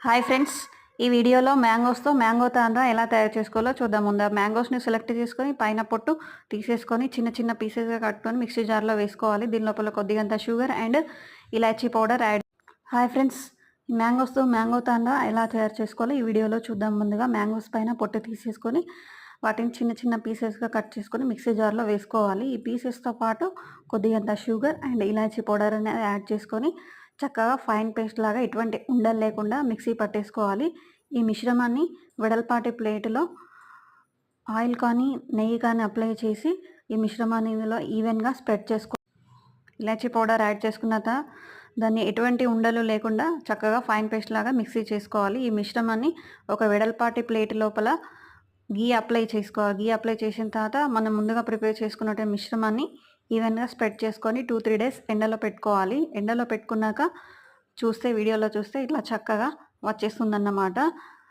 Hi friends ఈ వీడియోలో మ్యాంగోస్తో mango తాండ్రా ఎలా తయారు చేసుకోవాలో చూద్దాం. ముందు మ్యాంగోస్ని సెలెక్ట్ చేసుకొని పైన పొట్టు తీసేసుకొని చిన్న చిన్న పీసెస్గా కట్టుకొని మిక్సీ జార్లో వేసుకోవాలి. దీని లోపల కొద్దిగంత షుగర్ అండ్ ఇలాచీ పౌడర్ యాడ్ హాయ్ ఫ్రెండ్స్ మ్యాంగోస్తో మ్యాంగో తాండ్రా ఎలా తయారు చేసుకోవాలో ఈ వీడియోలో చూద్దాం. ముందుగా మ్యాంగోస్ పైన పొట్టు తీసేసుకొని వాటిని చిన్న చిన్న పీసెస్గా కట్ చేసుకొని మిక్సీ జార్లో వేసుకోవాలి. ఈ పీసెస్తో పాటు కొద్దిగంత షుగర్ అండ్ ఇలాచీ పౌడర్ అనేది యాడ్ చేసుకొని చక్కగా ఫైన్ పేస్ట్ లాగా ఎటువంటి ఉండలు లేకుండా మిక్సీ పట్టేసుకోవాలి. ఈ మిశ్రమాన్ని వెడల్పాటి ప్లేటులో ఆయిల్ కానీ నెయ్యి కానీ అప్లై చేసి ఈ మిశ్రమాన్ని ఇందులో ఈవెన్గా స్ప్రెడ్ చేసుకో ఇలాచీ పౌడర్ యాడ్ చేసుకున్న తర్వాత దాన్ని ఎటువంటి ఉండలు లేకుండా చక్కగా ఫైన్ పేస్ట్ లాగా మిక్సీ చేసుకోవాలి. ఈ మిశ్రమాన్ని ఒక వెడల్పాటి ప్లేట్ లోపల గీ అప్లై చేసుకోవాలి. గీ అప్లై చేసిన తర్వాత మనం ముందుగా ప్రిపేర్ చేసుకున్న మిశ్రమాన్ని ఈవెన్గా స్ప్రెడ్ చేసుకొని టూ త్రీ డేస్ ఎండలో పెట్టుకోవాలి. ఎండలో పెట్టుకున్నాక చూస్తే వీడియోలో చూస్తే ఇట్లా చక్కగా వచ్చేస్తుందన్నమాట.